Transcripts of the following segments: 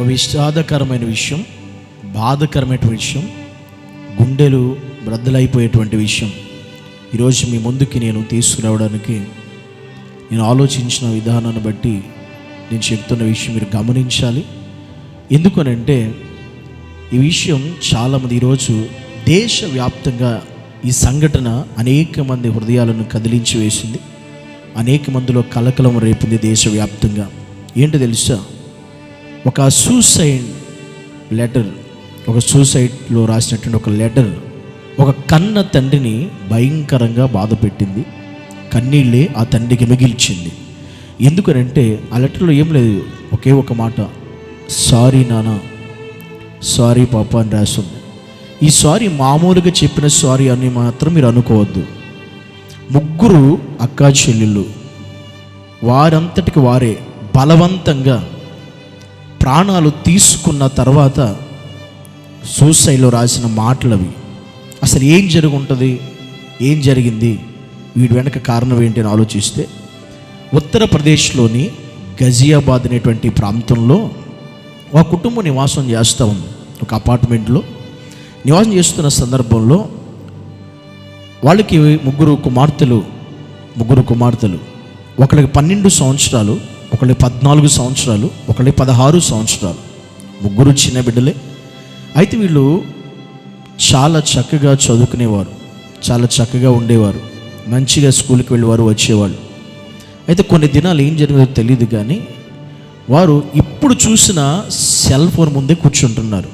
ఒక విషాదకరమైన విషయం బాధకరమైన విషయం గుండెలు బ్రద్దలైపోయేటువంటి విషయం. ఈరోజు మీ ముందుకి నేను తీసుకురావడానికి నేను ఆలోచించిన విధానాన్ని బట్టి నేను చెప్తున్న విషయం మీరు గమనించాలి. ఎందుకనంటే ఈ విషయం చాలామంది ఈరోజు దేశవ్యాప్తంగా ఈ సంఘటన అనేక మంది హృదయాలను కదిలించి వేసింది. అనేక మందిలో కలకలం రేపింది దేశవ్యాప్తంగా. ఏంటో తెలుసా? ఒక సూసైడ్ లెటర్ ఒక సూసైడ్లో రాసినటువంటి ఒక లెటర్ ఒక కన్న తండ్రిని భయంకరంగా బాధ పెట్టింది. కన్నీళ్ళే ఆ తండ్రికి మిగిల్చింది. ఎందుకనంటే ఆ లెటర్లో ఏం లేదు ఒకే ఒక మాట సారీ నాన్న సారీ పాప అని రాస్తుంది. ఈ సారీ మామూలుగా చెప్పిన సారీ అని మాత్రం మీరు అనుకోవద్దు. ముగ్గురు అక్కా చెల్లెళ్ళు వారంతటికి వారే బలవంతంగా ప్రాణాలు తీసుకున్న తర్వాత సూసైడ్లో రాసిన మాటలు అవి అసలు ఏం జరుగుంటుంది? ఏం జరిగింది? వీడి వెనక కారణం ఏంటి? అని ఆలోచిస్తే ఉత్తరప్రదేశ్లోని గజియాబాద్ అనేటువంటి ప్రాంతంలో ఒక కుటుంబం నివాసం చేస్తూ ఉంది. ఒక అపార్ట్మెంట్లో. నివాసం చేస్తున్న సందర్భంలో వాళ్ళకి ముగ్గురు కుమార్తెలు ముగ్గురు కుమార్తెలు. ఒకరికి పన్నెండు సంవత్సరాలు ఒకళ్ళు పద్నాలుగు సంవత్సరాలు ఒకళ్ళు పదహారు సంవత్సరాలు. ముగ్గురు చిన్న బిడ్డలే. అయితే వీళ్ళు చాలా చక్కగా చదువుకునేవారు చాలా చక్కగా ఉండేవారు మంచిగా స్కూల్కి వెళ్ళేవారు వచ్చేవాళ్ళు. అయితే కొన్ని దినాలు ఏం జరిగిందో తెలియదు కానీ వారు ఇప్పుడు చూసిన సెల్ ఫోన్ ముందే కూర్చుంటున్నారు.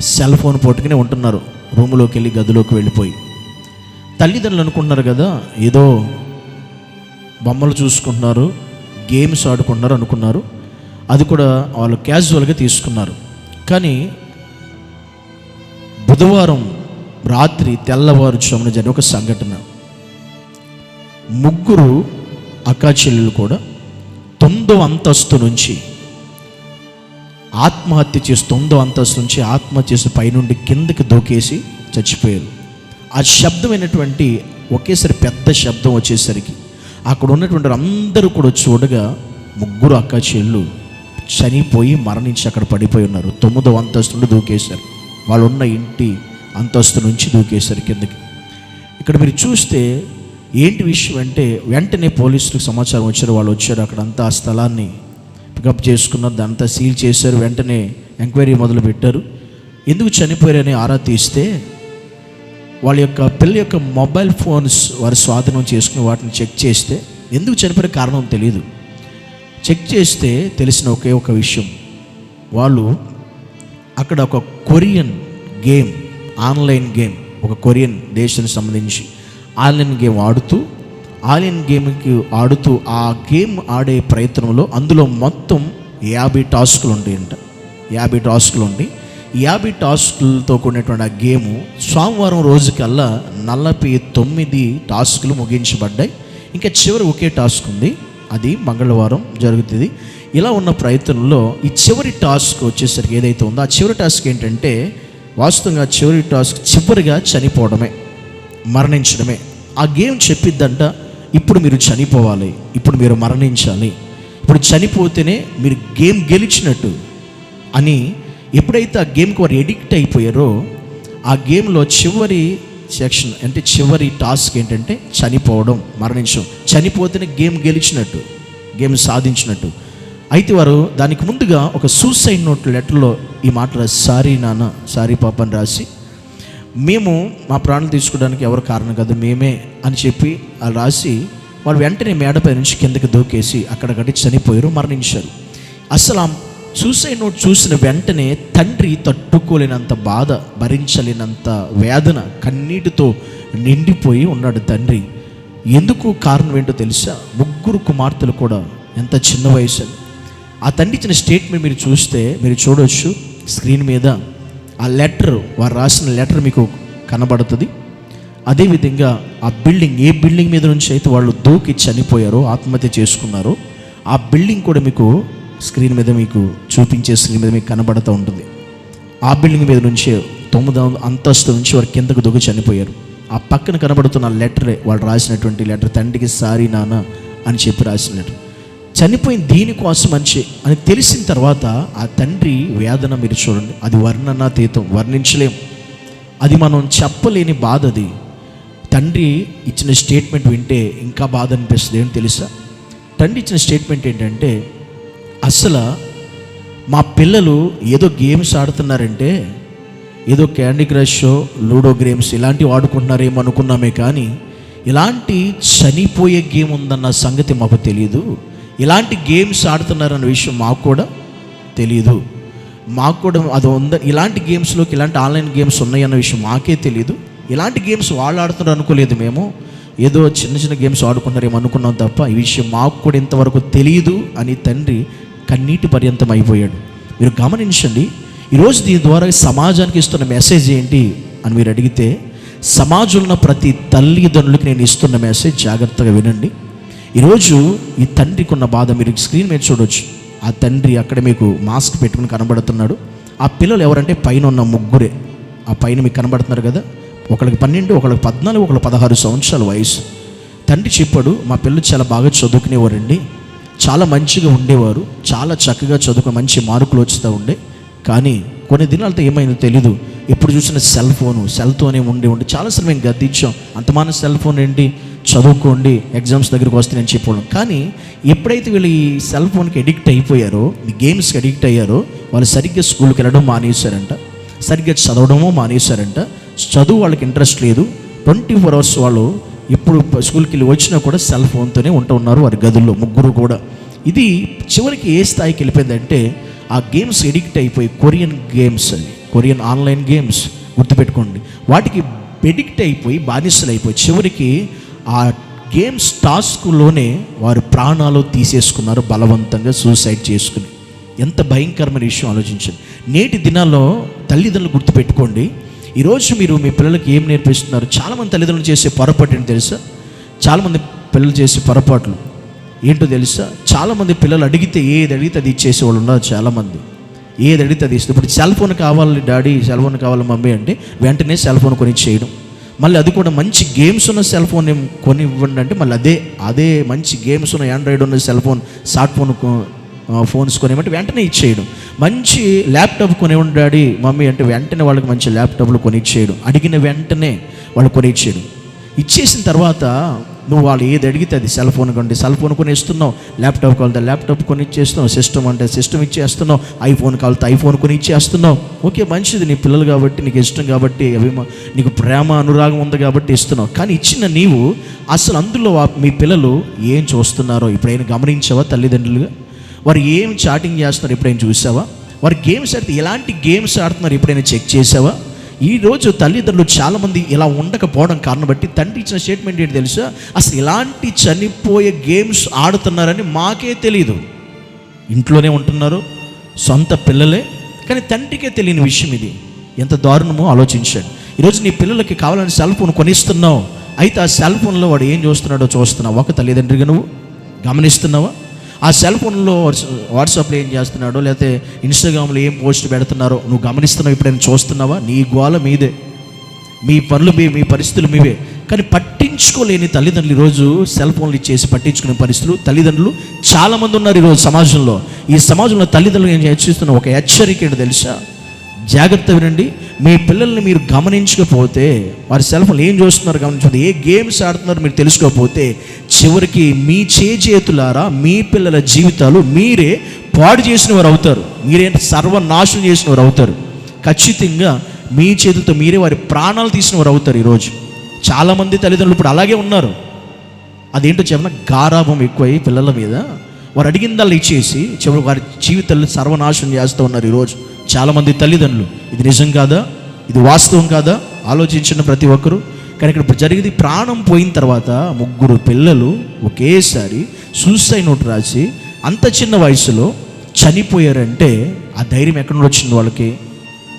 సెల్ ఫోన్ పట్టుకునే ఉంటున్నారు రూమ్లోకి వెళ్ళి గదిలోకి వెళ్ళిపోయి. తల్లిదండ్రులు అనుకుంటున్నారు కదా ఏదో బొమ్మలు చూసుకుంటున్నారు గేమ్స్ ఆడుకుంటున్నారు అనుకున్నారు. అది కూడా వాళ్ళు క్యాజువల్గా తీసుకున్నారు. కానీ బుధవారం రాత్రి తెల్లవారుజామున జరిగిన ఒక సంఘటన. ముగ్గురు అక్కా కూడా తొమ్మిదో అంతస్తు నుంచి ఆత్మహత్య చేసి తొమ్మిదో అంతస్తు నుంచి ఆత్మహత్య చేసి పైనుండి కిందకి దూకేసి చచ్చిపోయారు. ఆ శబ్దమైనటువంటి ఒకేసారి పెద్ద శబ్దం వచ్చేసరికి అక్కడ ఉన్నటువంటి అందరూ కూడా చూడగా ముగ్గురు అక్క చెల్లు చనిపోయి మరణించి అక్కడ పడిపోయి ఉన్నారు. తొమ్మిదో అంతస్తు నుండి దూకేశారు. వాళ్ళు ఉన్న ఇంటి అంతస్తు నుంచి దూకేశారు కిందకి. ఇక్కడ మీరు చూస్తే ఏంటి విషయం అంటే వెంటనే పోలీసులకు సమాచారం వచ్చారు. వాళ్ళు వచ్చారు అక్కడ అంతా ఆ స్థలాన్ని పికప్ చేసుకున్నారు దాంతా సీల్ చేశారు. వెంటనే ఎంక్వైరీ మొదలు పెట్టారు ఎందుకు చనిపోయారని ఆరా తీస్తే వాళ్ళ యొక్క పిల్ల యొక్క మొబైల్ ఫోన్స్ వారు స్వాధీనం చేసుకుని వాటిని చెక్ చేస్తే ఎందుకు చనిపోయిన కారణం తెలియదు చెక్ చేస్తే తెలిసిన ఒకే ఒక విషయం. వాళ్ళు అక్కడ ఒక కొరియన్ గేమ్ ఆన్లైన్ గేమ్ ఒక కొరియన్ దేశానికి సంబంధించి ఆన్లైన్ గేమ్ ఆడుతూ ఆన్లైన్ గేమ్కి ఆడుతూ ఆ గేమ్ ఆడే ప్రయత్నంలో అందులో మొత్తం యాభై టాస్కులు ఉంటాయంట యాభై టాస్కులు ఉండి యాభై టాస్కులతో కూడినటువంటి ఆ గేము సోమవారం రోజుకల్లా నలభై తొమ్మిది టాస్కులు ముగించబడ్డాయి. ఇంకా చివరి ఒకే టాస్క్ ఉంది. అది మంగళవారం జరుగుతుంది. ఇలా ఉన్న ప్రయత్నంలో ఈ చివరి టాస్క్ వచ్చేసరికి ఏదైతే ఉందో ఆ చివరి టాస్క్ ఏంటంటే వాస్తవంగా చివరి టాస్క్ చివరిగా చనిపోవడమే మరణించడమే. ఆ గేమ్ చెప్పిద్దంట ఇప్పుడు మీరు చనిపోవాలి ఇప్పుడు మీరు మరణించాలి ఇప్పుడు చనిపోతేనే మీరు గేమ్ గెలిచినట్టు అని ఎప్పుడైతే ఆ గేమ్కి వారు ఎడిక్ట్ అయిపోయారో ఆ గేమ్లో చివరి సెక్షన్ అంటే చివరి టాస్క్ ఏంటంటే చనిపోవడం మరణించడం. చనిపోతేనే గేమ్ గెలిచినట్టు గేమ్ సాధించినట్టు. అయితే వారు దానికి ముందుగా ఒక సూసైడ్ నోట్ లెటర్లో ఈ మాట సారీ నాన్న సారీ పాప అని రాసి మేము మా ప్రాణాలు తీసుకోవడానికి ఎవరు కారణం కాదు మేమే అని చెప్పి అలా రాసి వాళ్ళు వెంటనే మేడపై నుంచి కిందకి దూకేసి అక్కడక్కడి చనిపోయారు మరణించారు. అసలు ఆ సూసైడ్ నోట్ చూసిన వెంటనే తండ్రి తట్టుకోలేనంత బాధ భరించలేనంత వేదన కన్నీటితో నిండిపోయి ఉన్నాడు తండ్రి. ఎందుకు కారణం ఏంటో తెలుసా? ముగ్గురు కుమార్తెలు కూడా ఎంత చిన్న వయసు. ఆ తండ్రి ఇచ్చిన స్టేట్మెంట్ మీరు చూస్తే మీరు చూడవచ్చు స్క్రీన్ మీద. ఆ లెటర్ వారు రాసిన లెటర్ మీకు కనబడుతుంది. అదేవిధంగా ఆ బిల్డింగ్ ఏ బిల్డింగ్ మీద నుంచి అయితే వాళ్ళు దూకి చనిపోయారో ఆత్మహత్య చేసుకున్నారో ఆ బిల్డింగ్ కూడా మీకు స్క్రీన్ మీద మీకు చూపించే స్క్రీన్ మీద మీకు కనబడుతూ ఉంటుంది. ఆ బిల్డింగ్ మీద నుంచి తొమ్మిదో అంతస్తు నుంచి వారు కిందకు దూకి చనిపోయారు. ఆ పక్కన కనబడుతున్న లెటరే వాళ్ళు రాసినటువంటి లెటర్ తండ్రికి సారీ నాన్న అని చెప్పి రాసిన లెటర్. చనిపోయిన దీనికోసం మంచి అని తెలిసిన తర్వాత ఆ తండ్రి వేదన మీరు చూడండి. అది వర్ణనాతీతం వర్ణించలేం. అది మనం చెప్పలేని బాధ అది. తండ్రి ఇచ్చిన స్టేట్మెంట్ వింటే ఇంకా బాధ అనిపిస్తుంది. ఏం తెలుసా? తండ్రి ఇచ్చిన స్టేట్మెంట్ ఏంటంటే అసలు మా పిల్లలు ఏదో గేమ్స్ ఆడుతున్నారంటే ఏదో క్యాండీ క్రష్ లూడో గేమ్స్ ఇలాంటివి ఆడుకుంటున్నారేమో అనుకున్నామే కానీ ఇలాంటి చనిపోయే గేమ్ ఉందన్న సంగతి మాకు తెలియదు ఇలాంటి గేమ్స్ ఆడుతున్నారన్న విషయం మాకు కూడా తెలియదు మాకు కూడా అది ఉంద ఇలాంటి గేమ్స్లోకి ఇలాంటి ఆన్లైన్ గేమ్స్ ఉన్నాయన్న విషయం మాకే తెలియదు ఇలాంటి గేమ్స్ వాళ్ళు ఆడుతున్నారు అనుకోలేదు మేము. ఏదో చిన్న చిన్న గేమ్స్ ఆడుకున్నారేమో అనుకున్నాం తప్ప ఈ విషయం మాకు కూడా ఇంతవరకు తెలియదు అని తండ్రి కన్నీటి పర్యంతం అయిపోయాడు మీరు గమనించండి ఈరోజు దీని ద్వారా సమాజానికి ఇస్తున్న మెసేజ్ ఏంటి అని మీరు అడిగితే సమాజంలో ప్రతి తల్లిదండ్రులకి నేను ఇస్తున్న మెసేజ్ జాగ్రత్తగా వినండి. ఈరోజు ఈ తండ్రికి ఉన్న బాధ మీరు స్క్రీన్ మీద చూడొచ్చు. ఆ తండ్రి అక్కడ మీకు మాస్క్ పెట్టుకుని కనబడుతున్నాడు. ఆ పిల్లలు ఎవరంటే పైన ఉన్న ముగ్గురే. ఆ పైన మీకు కనబడుతున్నారు కదా ఒకళ్ళకి పన్నెండు ఒకళ్ళకి పద్నాలుగు ఒకళ్ళకి పదహారు సంవత్సరాల వయసు. తండ్రి చెప్పాడు మా పిల్లలు చాలా బాగా చదువుకునేవారండి. చాలా మంచిగా ఉండేవారు. చాలా చక్కగా చదువుకుని మంచి మార్కులు వచ్చుతూ ఉండే. కానీ కొన్ని దినాలతో ఏమైందో తెలీదు. ఇప్పుడు చూసిన సెల్ ఫోను సెల్తోనే ఉండి ఉండి చాలాసార్లు మేము గద్దించాం. అంతమాన సెల్ ఫోన్ ఏంటి? చదువుకోండి ఎగ్జామ్స్ దగ్గరికి వస్తే నేను చెప్పడం కానీ ఎప్పుడైతే వీళ్ళు ఈ సెల్ ఫోన్కి ఎడిక్ట్ అయిపోయారో ఈ గేమ్స్కి ఎడిక్ట్ అయ్యారో వాళ్ళు సరిగ్గా స్కూల్కి వెళ్ళడం మానేశారంట. సరిగ్గా చదవడమో మానేశారంట. చదువు వాళ్ళకి ఇంట్రెస్ట్ లేదు. ట్వంటీ ఫోర్ అవర్స్ వాళ్ళు ఇప్పుడు స్కూల్కి వెళ్ళి వచ్చినా కూడా సెల్ ఫోన్తోనే ఉంటూ ఉన్నారు వారి గదుల్లో ముగ్గురు కూడా. ఇది చివరికి ఏ స్థాయికి వెళ్ళిపోయిందంటే ఆ గేమ్స్ ఎడిక్ట్ అయిపోయి కొరియన్ గేమ్స్ అవి కొరియన్ ఆన్లైన్ గేమ్స్ గుర్తుపెట్టుకోండి. వాటికి ఎడిక్ట్ అయిపోయి బానిసలు అయిపోయి చివరికి ఆ గేమ్స్ టాస్క్లోనే వారు ప్రాణాలు తీసేసుకున్నారు బలవంతంగా సూసైడ్ చేసుకుని. ఎంత భయంకరమైన విషయం ఆలోచించండి. నేటి దినాల్లో తల్లిదండ్రులు గుర్తుపెట్టుకోండి. ఈరోజు మీరు మీ పిల్లలకి ఏం నేర్పిస్తున్నారు? చాలామంది తల్లిదండ్రులు చేసే పొరపాటు ఏంటి తెలుసా? చాలామంది పిల్లలు చేసే పొరపాట్లు ఏంటో తెలుసా? చాలామంది పిల్లలు అడిగితే ఏది అడిగితే అది ఇచ్చేసే వాళ్ళు ఉన్నారు చాలామంది. ఏది అడిగితే అది ఇస్తుంది ఇప్పుడు సెల్ ఫోన్ కావాలి డాడీ సెల్ ఫోన్ కావాలి మమ్మీ అంటే వెంటనే సెల్ ఫోన్ కొని చేయడం మళ్ళీ అది కూడా మంచి గేమ్స్ ఉన్న సెల్ ఫోన్ కొని ఇవ్వండి అంటే మళ్ళీ అదే అదే మంచి గేమ్స్ ఉన్న ఆండ్రాయిడ్ ఉన్న cell phone smart phone phones కొనేమంటే వెంటనే ఇచ్చేయడం. మంచి ల్యాప్టాప్ కొనివ్వండి డాడీ మమ్మీ అంటే వెంటనే వాళ్ళకి మంచి ల్యాప్టాప్లు కొనిచ్చేయడం. అడిగిన వెంటనే వాళ్ళు కొనిచ్చేయడం. ఇచ్చేసిన తర్వాత నువ్వు వాళ్ళు ఏది అడిగితే అది సెల్ ఫోన్ కొంటే సెల్ ఫోన్ కొని ఇస్తున్నావు ల్యాప్టాప్ కావాలంటే ల్యాప్టాప్ కొని ఇచ్చేస్తున్నావు సిస్టమ్ అంటే సిస్టమ్ ఇచ్చేస్తున్నావు ఐఫోన్ కావాలంటే ఐఫోన్ కొని ఇచ్చేస్తున్నావు ఓకే మంచిది నీ పిల్లలు కాబట్టి నీకు ఇష్టం కాబట్టి అభిమా నీకు ప్రేమ అనురాగం ఉంది కాబట్టి ఇస్తున్నావు. కానీ ఇచ్చిన నీవు అసలు అందులో మీ పిల్లలు ఏం చూస్తున్నారో ఇప్పుడైనా గమనించావా తల్లిదండ్రులుగా? వారు ఏం చాటింగ్ చేస్తున్నారు ఎప్పుడైనా చూసావా? వారు గేమ్స్ ఆడితే ఎలాంటి గేమ్స్ ఆడుతున్నారు ఎప్పుడైనా చెక్ చేసావా? ఈరోజు తల్లిదండ్రులు చాలామంది ఇలా ఉండకపోవడం కారణం బట్టి తండ్రి ఇచ్చిన స్టేట్మెంట్ ఏంటి తెలుసా? అసలు ఇలాంటి చనిపోయే గేమ్స్ ఆడుతున్నారని మాకే తెలియదు ఇంట్లోనే ఉంటున్నారు సొంత పిల్లలే కానీ తండ్రికే తెలియని విషయం ఇది. ఎంత దారుణమో ఆలోచించాడు. ఈరోజు నీ పిల్లలకి కావాలని సెల్ ఫోన్ కొనిస్తున్నావు. అయితే ఆ సెల్ ఫోన్లో వాడు ఏం చూస్తున్నాడో చూస్తున్నావు? ఒక తల్లిదండ్రిగా నువ్వు? గమనిస్తున్నావా? ఆ సెల్ ఫోన్లో వాట్సాప్లో ఏం చేస్తున్నాడో లేకపోతే ఇన్స్టాగ్రామ్లో ఏం పోస్ట్ పెడుతున్నారో నువ్వు గమనిస్తున్నావు ఇప్పుడైనా చూస్తున్నావా? నీ గోల మీదే. మీ పనులు మీ మీ పరిస్థితులు మీవే. కానీ పట్టించుకోలేని తల్లిదండ్రులు ఈరోజు సెల్ ఫోన్లు ఇచ్చేసి పట్టించుకునే పరిస్థితులు తల్లిదండ్రులు చాలామంది ఉన్నారు ఈరోజు సమాజంలో. ఈ సమాజంలో తల్లిదండ్రులు నేను హెచ్చరిస్తున్న ఒక హెచ్చరిక ఏంటో తెలుసా? జాగ్రత్త వినండి. మీ పిల్లల్ని మీరు గమనించకపోతే వారి సెల్ ఫోన్లు ఏం చూస్తున్నారు గమనించకపోతే ఏ గేమ్స్ ఆడుతున్నారో మీరు తెలుసుకోకపోతే చివరికి మీ చేతులారా మీ పిల్లల జీవితాలు మీరే పాడు చేసిన వారు అవుతారు. మీరే సర్వనాశనం చేసిన వారు అవుతారు. ఖచ్చితంగా మీ చేతులతో మీరే వారి ప్రాణాలు తీసిన వారు అవుతారు ఈరోజు. చాలామంది తల్లిదండ్రులు ఇప్పుడు అలాగే ఉన్నారు. అదేంటో చెప్పిన? గారాభం ఎక్కువై పిల్లల మీద వారు అడిగిందల్లా ఇచ్చేసి చివరి వారి జీవితాలను సర్వనాశనం చేస్తూ ఉన్నారు ఈరోజు. చాలామంది తల్లిదండ్రులు ఇది నిజం కాదా? ఇది వాస్తవం కాదా? ఆలోచించిన ప్రతి ఒక్కరూ. కానీ ఇక్కడ జరిగింది ప్రాణం పోయిన తర్వాత ముగ్గురు పిల్లలు ఒకేసారి సూసైడ్ నోట్ రాసి అంత చిన్న వయసులో చనిపోయారంటే ఆ ధైర్యం ఎక్కడి నుండి వచ్చింది వాళ్ళకి?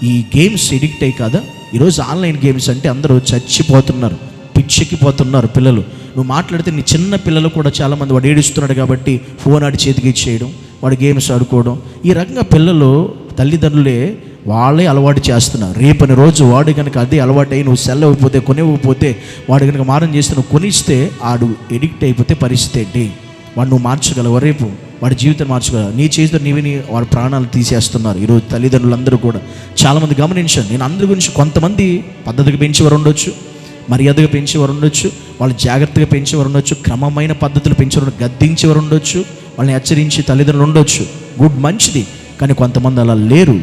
ఈ గేమ్స్ ఎడిక్ట్ అయ్యి కాదా? ఈరోజు ఆన్లైన్ గేమ్స్ అంటే అందరూ చచ్చిపోతున్నారు పిచ్చెక్కిపోతున్నారు పిల్లలు. నువ్వు మాట్లాడితే నీ చిన్న పిల్లలు కూడా చాలామంది వాడు ఏడుస్తున్నాడు కాబట్టి ఫోన్ ఆడి చేతికి ఇచ్చేయడం వాడు గేమ్స్ ఆడుకోవడం. ఈ రకంగా పిల్లలు తల్లిదండ్రులే వాళ్ళే అలవాటు చేస్తున్నారు. రేపని రోజు వాడు కనుక అదే అలవాటు అయ్యి నువ్వు సెల్ ఇవ్వకపోతే కొనివ్వకపోతే వాడు కనుక మారం చేస్తే నువ్వు కొనిస్తే ఆడు ఎడిక్ట్ అయిపోతే పరిస్థితి ఏంటి? వాడు నువ్వు మార్చగలవు రేపు? వాడి జీవితం మార్చుకో నీ చేతితో నీవి నీ వాడి ప్రాణాలు తీసేస్తున్నారు ఈరోజు తల్లిదండ్రులందరూ కూడా. చాలామంది గమనించండి నేను అందరి గురించి కొంతమంది పద్ధతిగా పెంచేవారు ఉండొచ్చు. మర్యాదగా పెంచేవారు ఉండొచ్చు వాళ్ళు జాగ్రత్తగా పెంచేవారు ఉండొచ్చు క్రమమైన పద్ధతులు పెంచేవారు గద్దించేవారు ఉండొచ్చు వాళ్ళని హెచ్చరించి తల్లిదండ్రులు ఉండొచ్చు. గుడ్ మంచిది కానీ కొంతమంది అలా లేరు.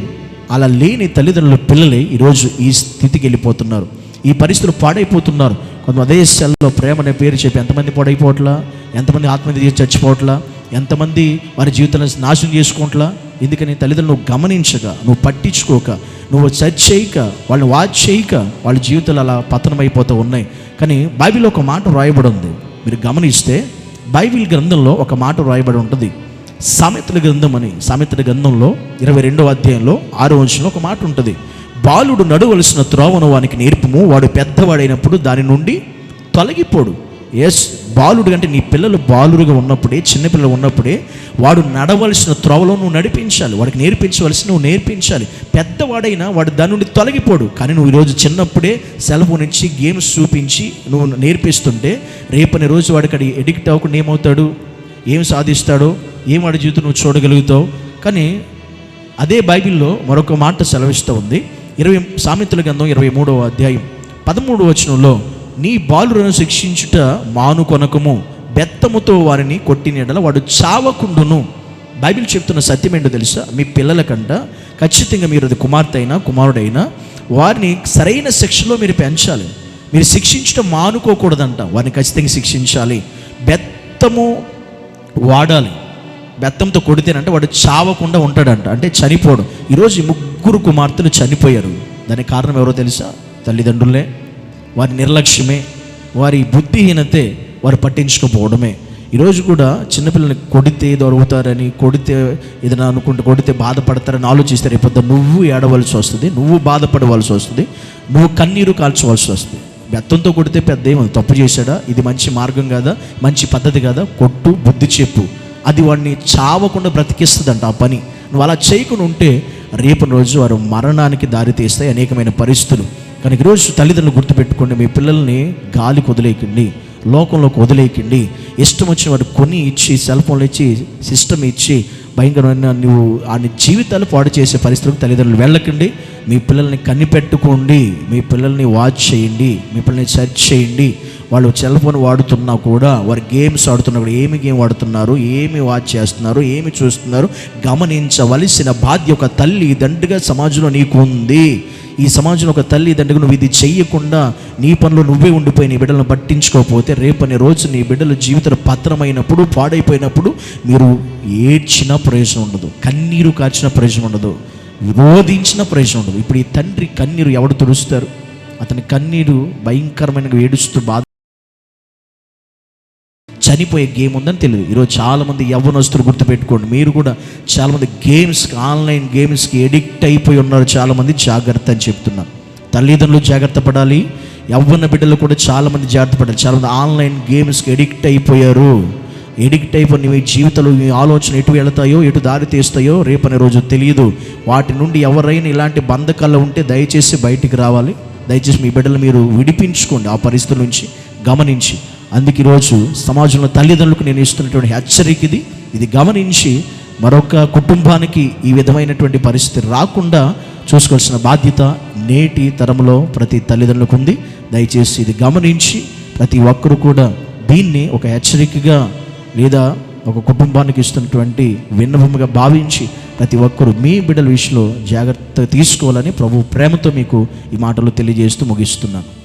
అలా లేని తల్లిదండ్రుల పిల్లలే ఈరోజు ఈ స్థితికి వెళ్ళిపోతున్నారు. ఈ పరిస్థితులు పాడైపోతున్నారు. కొంత అదే సెల్లో ప్రేమ అనే పేరు చెప్పి ఎంతమంది పాడైపోవట్లా? ఎంతమంది ఆత్మహత్య చేసి చచ్చిపోవట్లా? ఎంతమంది వారి జీవితాలను నాశనం చేసుకోవట్లా ఎందుకని తల్లిదండ్రులు నువ్వు గమనించక నువ్వు పట్టించుకోక నువ్వు చర్చ్ చేయక వాళ్ళని వాచ్ చేయక వాళ్ళ జీవితాలు అలా పతనమైపోతూ ఉన్నాయి. కానీ బైబిల్లో ఒక మాట వ్రాయబడి ఉంది మీరు గమనిస్తే బైబిల్ గ్రంథంలో ఒక మాట వ్రాయబడి ఉంటుంది. సామెతల గ్రంథం అని సామెతల గ్రంథంలో ఇరవై రెండవ అధ్యాయంలో ఆరో వంశంలో ఒక మాట ఉంటుంది. బాలుడు నడవలసిన త్రోవను వానికి నేర్పము వాడు పెద్దవాడైనప్పుడు దాని నుండి తొలగిపోడు. ఎస్ బాలుడు అంటే నీ పిల్లలు బాలురుగా ఉన్నప్పుడే చిన్నపిల్లలు ఉన్నప్పుడే వాడు నడవలసిన త్రోవలో నువ్వు నడిపించాలి. వాడికి నేర్పించవలసి నువ్వు నేర్పించాలి. పెద్దవాడైనా వాడు దాని నుండి తొలగిపోడు. కానీ నువ్వు ఈరోజు చిన్నప్పుడే సెల్ ఫోన్ ఇచ్చి గేమ్స్ చూపించి నువ్వు నేర్పిస్తుంటే రేపని రోజు వాడికి అది ఎడిక్ట్ అవ్వకుండా ఏమవుతాడు? ఏం సాధిస్తాడో? ఏం వాడి జీవితం నువ్వు చూడగలుగుతావు? కానీ అదే బైబిల్లో మరొక మాట సెలవిస్తూ ఉంది. ఇరవై సామెతల గ్రంథం ఇరవై మూడవ అధ్యాయం పదమూడు వచనంలో నీ బాలులను శిక్షించుట మానుకొనకము బెత్తముతో వారిని కొట్టిన వాడు చావకుండును. బైబిల్ చెప్తున్న సత్యం ఏంటో తెలుసా? మీ పిల్లల కంట ఖచ్చితంగా మీరు అది కుమార్తె అయినా కుమారుడైనా వారిని సరైన శిక్షలో మీరు పెంచాలి. మీరు శిక్షించడం మానుకోకూడదంట. వారిని ఖచ్చితంగా శిక్షించాలి. బెత్తము వాడాలి. బెత్తంతో కొడితేనంటే వాడు చావకుండా ఉంటాడంట. అంటే చనిపోడు. ఈరోజు ముగ్గురు కుమార్తెలు చనిపోయారు. దానికి కారణం ఎవరో తెలుసా? తల్లిదండ్రులే. వారి నిర్లక్ష్యమే వారి బుద్ధిహీనతే వారు పట్టించుకోపోవడమే. ఈరోజు కూడా చిన్నపిల్లల్ని కొడితే దొరుకుతారని కొడితే ఏదైనా అనుకుంటే కొడితే బాధపడతారని ఆలోచిస్తే రేపొద్దు నువ్వు ఏడవలసి వస్తుంది నువ్వు బాధపడవలసి వస్తుంది నువ్వు కన్నీరు కాల్చవలసి వస్తుంది. బెత్తంతో కొడితే పెద్ద ఏమో తప్పు చేశాడా? ఇది మంచి మార్గం కాదా? మంచి పద్ధతి కాదా? కొట్టు బుద్ధి చెప్పు. అది వాడిని చావకుండా బ్రతికిస్తుందంట ఆ పని. నువ్వు అలా చేయకుండా ఉంటే రేపు రోజు వారు మరణానికి దారితీస్తాయి అనేకమైన పరిస్థితులు. కానీ ఈరోజు తల్లిదండ్రులు గుర్తుపెట్టుకోండి మీ పిల్లల్ని గాలికి వదిలేయకండి లోకంలోకి వదిలేయకండి. ఇష్టం వచ్చిన వాడు కొని ఇచ్చి సెల్ ఫోన్లు ఇచ్చి సిస్టమ్ ఇచ్చి భయంకరమైన నువ్వు ఆయన జీవితాలు పాడు చేసే పరిస్థితులకు తల్లిదండ్రులు వెళ్ళకండి. మీ పిల్లల్ని కనిపెట్టుకోండి మీ పిల్లల్ని వాచ్ చేయండి మీ పిల్లల్ని సెర్చ్ చేయండి. వాళ్ళు సెల్ ఫోన్ వాడుతున్నా కూడా వారు గేమ్స్ ఆడుతున్నా కూడా ఏమి గేమ్ వాడుతున్నారు ఏమి వాచ్ చేస్తున్నారు ఏమి చూస్తున్నారు గమనించవలసిన బాధ్య ఒక తల్లి దండుగా సమాజంలో నీకు ఉంది. ఈ సమాజంలో ఒక తల్లి దండగా నువ్వు ఇది చెయ్యకుండా నీ పనులు నువ్వే ఉండిపోయి నీ బిడ్డలను పట్టించుకోకపోతే రేపనే రోజు నీ బిడ్డల జీవితం పత్రమైనప్పుడు పాడైపోయినప్పుడు మీరు ఏడ్చిన ప్రయోజనం ఉండదు కన్నీరు కాచిన ప్రయోజనం ఉండదు విరోధించిన ప్రయోజనం ఉండదు. ఇప్పుడు ఈ తండ్రి కన్నీరు ఎవడు తుడుస్తారు? అతని కన్నీరు భయంకరమైన ఏడుస్తూ బాధ చనిపోయే గేమ్ ఉందని తెలియదు. ఈరోజు చాలామంది యవ్వనస్తులు గుర్తుపెట్టుకోండి. మీరు కూడా చాలామంది గేమ్స్కి ఆన్లైన్ గేమ్స్కి ఎడిక్ట్ అయిపోయి ఉన్నారు చాలామంది. జాగ్రత్త అని చెప్తున్నాను తల్లిదండ్రులు జాగ్రత్త పడాలి. యవ్వన బిడ్డలు కూడా చాలామంది జాగ్రత్త పడాలి. చాలామంది ఆన్లైన్ గేమ్స్కి ఎడిక్ట్ అయిపోయారు. ఎడిక్ట్ అయిపోయి మీ జీవితంలో మీ ఆలోచన ఎటు వెళతాయో ఎటు దారి తీస్తాయో రేపనే రోజు తెలియదు. వాటి నుండి ఎవరైనా ఇలాంటి బంధకాలు ఉంటే దయచేసి బయటికి రావాలి. దయచేసి మీ బిడ్డలు మీరు విడిపించుకోండి ఆ పరిస్థితుల నుంచి. గమనించి. అందుకే ఈరోజు సమాజంలో తల్లిదండ్రులకు నేను ఇస్తున్నటువంటి హెచ్చరిక ఇది. ఇది గమనించి మరొక కుటుంబానికి ఈ విధమైనటువంటి పరిస్థితి రాకుండా చూసుకోవాల్సిన బాధ్యత నేటి తరంలో ప్రతి తల్లిదండ్రులకు ఉంది. దయచేసి ఇది గమనించి ప్రతి ఒక్కరు కూడా దీన్ని ఒక హెచ్చరికగా లేదా ఒక కుటుంబానికి ఇస్తున్నటువంటి విన్నపముగా భావించి ప్రతి ఒక్కరు మీ బిడ్డల విషయంలో జాగ్రత్త తీసుకోవాలని ప్రభు ప్రేమతో మీకు ఈ మాటలు తెలియజేస్తూ ముగిస్తున్నాను.